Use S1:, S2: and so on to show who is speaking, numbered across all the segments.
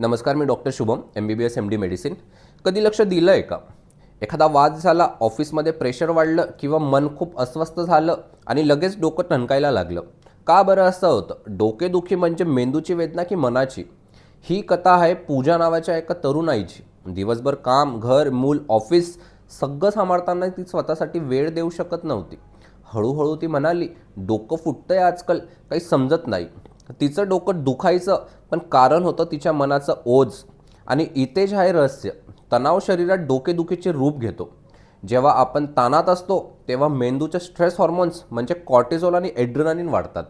S1: नमस्कार मी doctor Shubham M B B S M D medicine कधी लक्ष दिलं आहे का? एखादा वाद झाला ऑफिसमध्ये प्रेशर वाढलं किंवा मन खूप अस्वस्थ झालं आणि लगेच डोकं टणकायला लागलं? का बरं असं होतं? डोकेदुखी म्हणजे मेंदूची वेदना की मनाची? ही कथा आहे पूजा नावाच्या एका तरुणाईची. दिवसभर काम घर मूल ऑफिस सगळं सांभाळताना ती स्वतःसाठी वेळ देऊ शकत नव्हती. हळूहळू ती म्हणाली डोकं फुटतंय आजकाल काही समजत नाही. तिचं डोकं दुखायचं पण कारण होतं तिच्या मनाचं ओझ. आणि इथे जे आहे रहस्य तणाव शरीरात डोकेदुखीचे रूप घेतो. जेव्हा आपण ताणात असतो तेव्हा मेंदूचे स्ट्रेस हॉर्मोन्स म्हणजे कॉर्टिझोल आणि एड्रिनालिन वाढतात.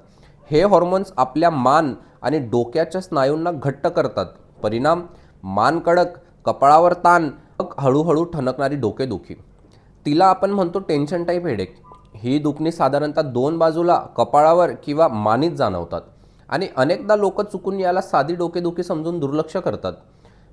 S1: हे हॉर्मोन्स आपल्या मान आणि डोक्याच्या स्नायूंना घट्ट करतात. परिणाम मान कडक कपाळावर ताण हळूहळू ठणकणारी डोकेदुखी. तिला आपण म्हणतो टेन्शन टाईप हेडेक ही दुखणी साधारणतः दोन बाजूला कपाळावर किंवा मानीत जाणवतात. आणि अनेकदा लोक चुकून याला साधी डोकेदुखी समजून दुर्लक्ष करतात.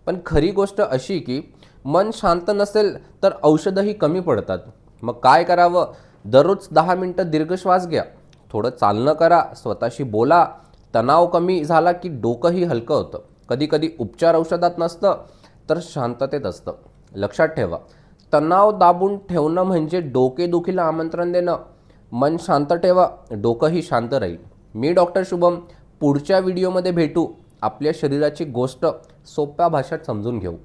S1: पण खरी गोष्ट अशी की मन शांत नसेल तर औषधंही कमी पडतात. मग काय करावं? दररोज दहा मिनटं दीर्घ श्वास घ्या. थोडं चालणं करा स्वतःशी बोला. तणाव कमी झाला की डोकंही हलकं होतं. कधीकधी उपचार औषधात नसतं तर शांततेत असतं. लक्षात ठेवा तणाव दाबून ठेवणं म्हणजे डोकेदुखीला आमंत्रण देणं. मन शांत ठेवा डोकंही शांत राहील. मी डॉक्टर शुभम पुढच्या व्हिडिओमध्ये भेटू. आपल्या शरीराची गोष्ट सोप्या भाषेत समजून घेऊ.